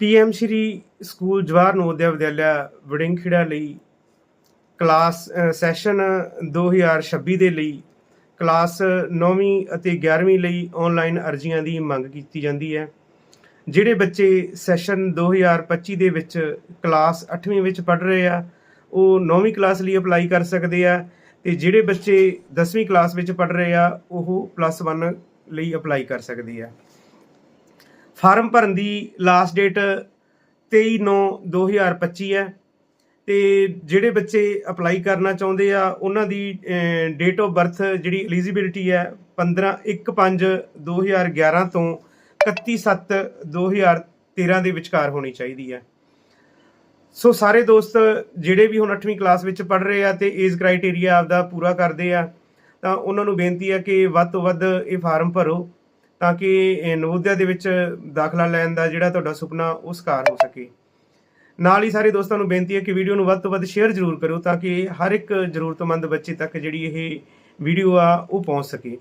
PM Shri school Jawahar Navodaya Vidyalaya Wadingkhera ਲਈ class ਅ, session 2026 ਦੇ ਲਈ ਕਲਾਸ 9ਵੀਂ ਅਤੇ 11ਵੀਂ ਲਈ ਆਨਲਾਈਨ ਅਰਜ਼ੀਆਂ ਦੀ ਮੰਗ ਕੀਤੀ ਜਾਂਦੀ ਹੈ। ਜਿਹੜੇ ਬੱਚੇ ਸੈਸ਼ਨ 2025 ਦੇ ਵਿੱਚ ਕਲਾਸ 8ਵੀਂ ਵਿੱਚ ਪੜ੍ਹ ਰਹੇ ਆ ਉਹ 9ਵੀਂ ਕਲਾਸ ਲਈ ਅਪਲਾਈ ਕਰ ਸਕਦੇ ਆ ਤੇ ਜਿਹੜੇ ਬੱਚੇ 10ਵੀਂ ਕਲਾਸ ਵਿੱਚ ਪੜ੍ਹ ਰਹੇ ਆ ਉਹ ਪਲੱਸ 1 ਲਈ ਅਪਲਾਈ ਕਰ ਸਕਦੇ ਆ। ਫਾਰਮ ਭਰਨ ਦੀ ਲਾਸਟ ਡੇਟ 23/9/2025 ਹੈ। ਤੇ ਜਿਹੜੇ ਬੱਚੇ ਅਪਲਾਈ ਕਰਨਾ ਚਾਹੁੰਦੇ ਆ, ਉਹਨਾਂ ਦੀ ਡੇਟ ਆਫ ਬਰਥ ਜਿਹੜੀ ਐਲੀਜੀਬਿਲਿਟੀ ਹੈ 15/1/5/2011 ਤੋਂ 31/7/2013 ਦੇ ਵਿਚਕਾਰ ਹੋਣੀ ਚਾਹੀਦੀ ਹੈ। ਸੋ ਸਾਰੇ ਦੋਸਤ ਜਿਹੜੇ ਵੀ ਹੁਣ 8ਵੀਂ ਕਲਾਸ ਵਿੱਚ ਪੜ ਰਹੇ ਆ ਤੇ ਏਜ ਕ੍ਰਾਈਟੇਰੀਆ ਆਪਦਾ ਪੂਰਾ ਕਰਦੇ ਆ, ਤਾਂ ਉਹਨਾਂ ਨੂੰ ਬੇਨਤੀ ਹੈ ਕਿ ਵੱਧ ਤੋਂ ਵੱਧ ਇਹ ਫਾਰਮ ਭਰੋ। ਤਾਂ ਕਿ ਨਵੋਦਿਆ ਦੇ ਵਿੱਚ ਦਾਖਲਾ ਲੈਣ ਦਾ ਜਿਹੜਾ ਤੁਹਾਡਾ ਸੁਪਨਾ ਉਹ ਸਾਕਾਰ ਹੋ ਸਕੇ। ਨਾਲ ਹੀ ਸਾਰੇ ਦੋਸਤਾਂ ਨੂੰ ਬੇਨਤੀ ਹੈ ਕਿ ਵੀਡੀਓ ਨੂੰ ਵੱਧ ਤੋਂ ਵੱਧ ਸ਼ੇਅਰ ਜ਼ਰੂਰ ਕਰੋ ਤਾਂ ਕਿ ਹਰ ਇੱਕ ਜ਼ਰੂਰਤਮੰਦ ਬੱਚੇ ਤੱਕ ਜਿਹੜੀ ਇਹ ਵੀਡੀਓ ਆ, ਉਹ ਪਹੁੰਚ ਸਕੇ।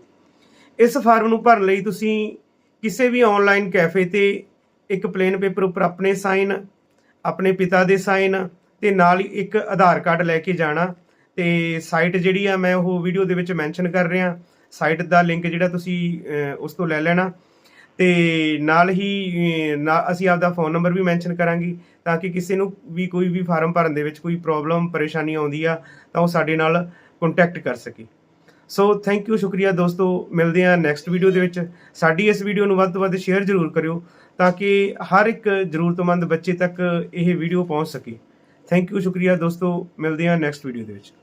ਇਸ ਫਾਰਮ ਨੂੰ ਭਰਨ ਲਈ ਤੁਸੀਂ ਕਿਸੇ ਵੀ ਆਨਲਾਈਨ ਕੈਫੇ ਤੇ ਇੱਕ ਪਲੇਨ ਪੇਪਰ ਉੱਪਰ ਆਪਣੇ ਸਾਈਨ ਆਪਣੇ ਪਿਤਾ ਦੇ ਸਾਈਨ ਤੇ ਨਾਲ ਹੀ ਇੱਕ ਆਧਾਰ ਕਾਰਡ ਲੈ ਕੇ ਜਾਣਾ ਤੇ ਸਾਈਟ ਜਿਹੜੀ ਆ, ਮੈਂ ਉਹ ਵੀਡੀਓ ਦੇ ਵਿੱਚ ਮੈਂਸ਼ਨ ਕਰ ਰਿਹਾ। ਸਾਈਟ ਦਾ ਲਿੰਕ ਜਿਹੜਾ ਤੁਸੀਂ ਉਸ ਤੋਂ ਲੈ ਲੈਣਾ। ਤੇ ਨਾਲ ਹੀ ਨਾ ਅਸੀਂ ਆਪਦਾ ਫੋਨ ਨੰਬਰ ਵੀ ਮੈਂਸ਼ਨ ਕਰਾਂਗੇ ਤਾਂ ਕਿ ਕਿਸੇ ਨੂੰ ਵੀ ਕੋਈ ਵੀ ਫਾਰਮ ਭਰਨ ਦੇ ਵਿੱਚ ਕੋਈ ਪ੍ਰੋਬਲਮ, ਪਰੇਸ਼ਾਨੀ ਆਉਂਦੀ ਆ ਤਾਂ ਉਹ ਸਾਡੇ ਨਾਲ ਕੰਟੈਕਟ ਕਰ ਸਕੇ। ਸੋ ਥੈਂਕ ਯੂ ਸ਼ੁਕਰੀਆ ਦੋਸਤੋ। ਮਿਲਦੇ ਹਾਂ ਨੈਕਸਟ ਵੀਡੀਓ ਦੇ ਵਿੱਚ। ਸਾਡੀ ਇਸ ਵੀਡੀਓ ਨੂੰ ਵੱਧ ਤੋਂ ਵੱਧ ਸ਼ੇਅਰ ਜ਼ਰੂਰ ਕਰਿਓ ਤਾਂ ਕਿ ਹਰ ਇੱਕ ਜ਼ਰੂਰਤਮੰਦ ਬੱਚੇ ਤੱਕ ਇਹ ਵੀਡੀਓ ਪਹੁੰਚ ਸਕੇ। ਥੈਂਕ ਯੂ ਸ਼ੁਕਰੀਆ ਦੋਸਤੋ। ਮਿਲਦੇ ਹਾਂ ਨੈਕਸਟ ਵੀਡੀਓ ਦੇ ਵਿੱਚ।